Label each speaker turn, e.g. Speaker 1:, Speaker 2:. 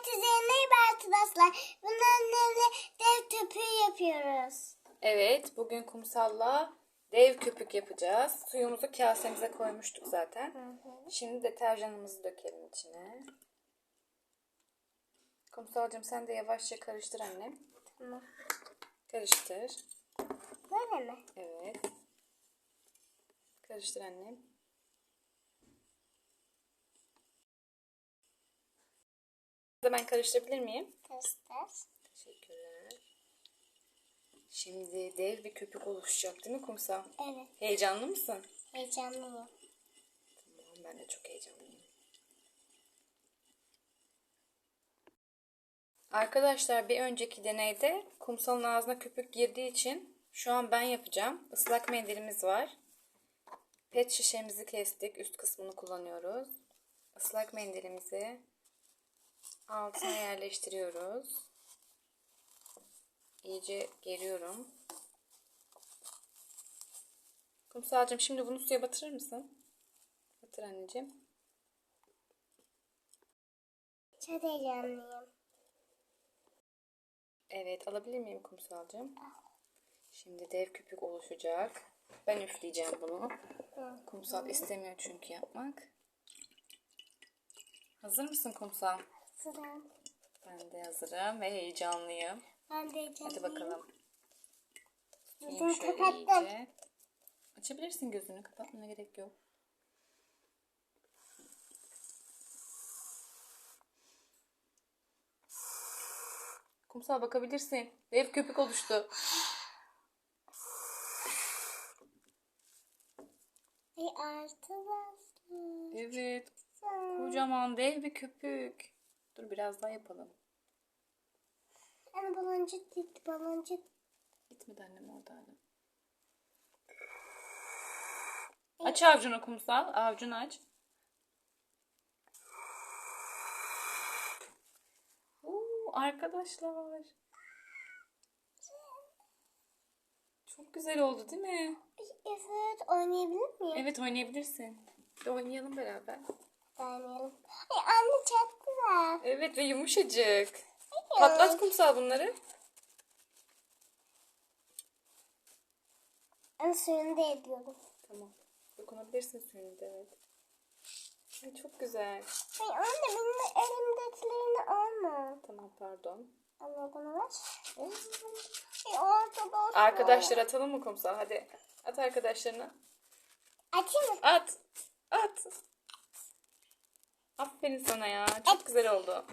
Speaker 1: Herkese merhaba arkadaşlar. Bunların evde dev köpüğü yapıyoruz.
Speaker 2: Evet, bugün kumsalla dev köpük yapacağız. Suyumuzu kasemize koymuştuk zaten. Şimdi deterjanımızı dökelim içine. Kumsalcığım sen de yavaşça karıştır annem.
Speaker 1: Tamam.
Speaker 2: Karıştır.
Speaker 1: Böyle mi?
Speaker 2: Evet. Karıştır annem. Ben karıştırabilir miyim?
Speaker 1: Göster.
Speaker 2: Teşekkürler. Şimdi dev bir köpük oluşacak değil mi kumsal?
Speaker 1: Evet.
Speaker 2: Heyecanlı mısın?
Speaker 1: Heyecanlıyım.
Speaker 2: Tamam, ben de çok heyecanlıyım. Arkadaşlar bir önceki deneyde kumsalın ağzına köpük girdiği için şu an ben yapacağım. Islak mendilimiz var. Pet şişemizi kestik. Üst kısmını kullanıyoruz. Islak mendilimizi altına yerleştiriyoruz. İyice geriyorum. Kumsalcığım şimdi bunu suya batırır mısın? Batır anneciğim.
Speaker 1: Çok heyecanlıyım.
Speaker 2: Evet alabilir miyim kumsalcığım? Şimdi dev köpük oluşacak. Ben üfleyeceğim bunu. Kumsal istemiyor çünkü yapmak. Hazır mısın kumsal?
Speaker 1: Sıra.
Speaker 2: Ben de hazırım ve heyecanlıyım.
Speaker 1: Ben de heyecanlıyım.
Speaker 2: Hadi bakalım.
Speaker 1: Gözümü kapattım.
Speaker 2: iyice. Açabilirsin gözünü. Kapatmana gerek yok. Kumsal bakabilirsin. Dev köpük oluştu.
Speaker 1: Ay arkadaşlar.
Speaker 2: Evet. Kocaman dev bir köpük. Dur biraz daha yapalım.
Speaker 1: Anne baloncuk gitti baloncuk.
Speaker 2: Gitmedi annem orada hala. Aç avucunu kumsal. Avucunu aç. Oo, arkadaşlar. Çok güzel oldu değil mi?
Speaker 1: Evet oynayabilir miyim?
Speaker 2: Evet oynayabilirsin. Bir de oynayalım beraber.
Speaker 1: Oynayalım. Ay anne çok güzel.
Speaker 2: Evet ve yumuşacık. Patlat kumsal bunları.
Speaker 1: Anne suyunu da ediyorum.
Speaker 2: Tamam. Dokunabilirsin suyunu da evet. Ay, çok güzel.
Speaker 1: Ay anne benim elimdekilerini alma.
Speaker 2: Tamam pardon.
Speaker 1: Anne bana ver. Ay orada boş
Speaker 2: Arkadaşlar atalım mı kumsal? Hadi at arkadaşlarına.
Speaker 1: Açayım mı?
Speaker 2: At. At. Aferin sana ya. Çok güzel oldu.